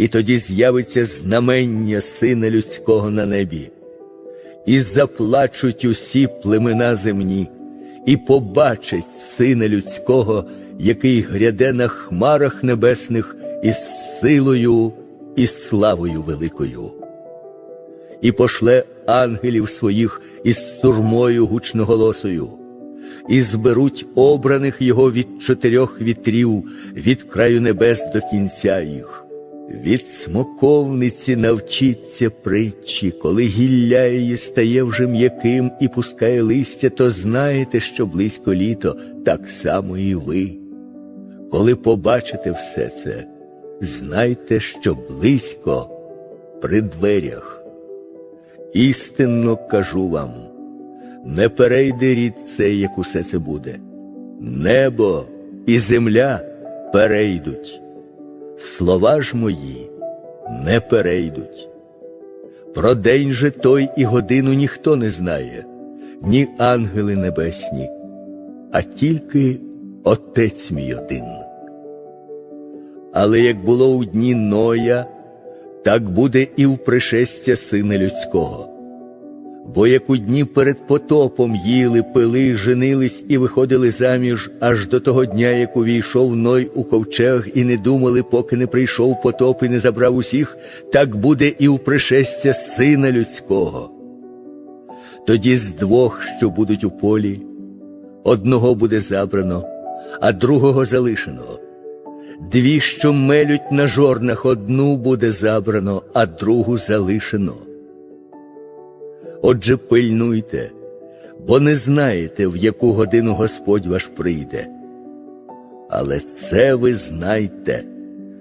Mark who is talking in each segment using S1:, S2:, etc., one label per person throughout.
S1: і тоді з'явиться знамення Сина Людського на небі, і заплачуть усі племена земні, і побачать Сина Людського, який гряде на хмарах небесних із силою і славою великою. І пошле ангелів своїх із турмою гучноголосою, і зберуть обраних його від чотирьох вітрів, від краю небес до кінця їх. Від смоковниці навчіться притчі, коли гілля її стає вже м'яким і пускає листя, то знаєте, що близько літо, так само і ви. Коли побачите все це, знайте, що близько при дверях. Істинно кажу вам, не перейде рід цей, як усе це буде. Небо і земля перейдуть, слова ж мої не перейдуть. Про день же той і годину ніхто не знає, ні ангели небесні, а тільки Отець мій один. Але як було у дні Ноя, так буде і в пришестя Сина Людського. Бо як у дні перед потопом їли, пили, женились і виходили заміж аж до того дня, як увійшов Ной у ковчег, і не думали, поки не прийшов потоп і не забрав усіх, так буде і в пришестя Сина Людського. Тоді з двох, що будуть у полі, одного буде забрано, а другого залишено. Дві, що мелють на жорнах, одну буде забрано, а другу залишено. Отже, пильнуйте, бо не знаєте, в яку годину Господь ваш прийде. Але це ви знайте,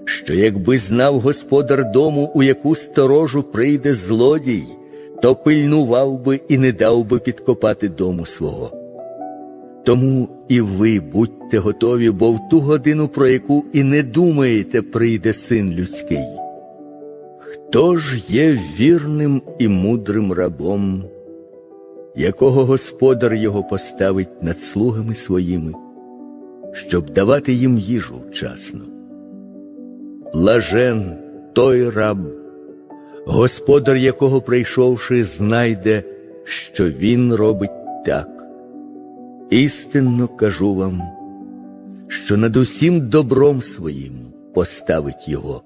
S1: що якби знав господар дому, у яку сторожу прийде злодій, то пильнував би і не дав би підкопати дому свого. Тому і ви будьте готові, бо в ту годину, про яку і не думаєте, прийде син людський. Хто ж є вірним і мудрим рабом, якого господар його поставить над слугами своїми, щоб давати їм їжу вчасно? Блажен той раб, господар якого, прийшовши, знайде, що він робить так. Істинно кажу вам, що над усім добром своїм поставить його